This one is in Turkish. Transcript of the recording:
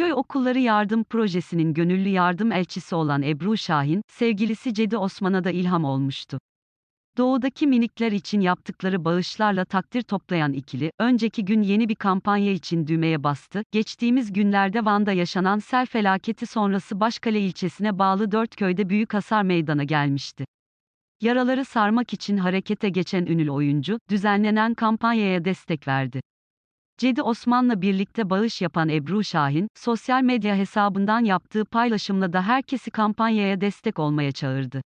Köy Okulları Yardım Projesi'nin gönüllü yardım elçisi olan Ebru Şahin, sevgilisi Cedi Osman'a da ilham olmuştu. Doğudaki minikler için yaptıkları bağışlarla takdir toplayan ikili, önceki gün yeni bir kampanya için düğmeye bastı. Geçtiğimiz günlerde Van'da yaşanan sel felaketi sonrası Başkale ilçesine bağlı dört köyde büyük hasar meydana gelmişti. Yaraları sarmak için harekete geçen ünlü oyuncu, düzenlenen kampanyaya destek verdi. Cedi Osman'la birlikte bağış yapan Ebru Şahin, sosyal medya hesabından yaptığı paylaşımla da herkesi kampanyaya destek olmaya çağırdı.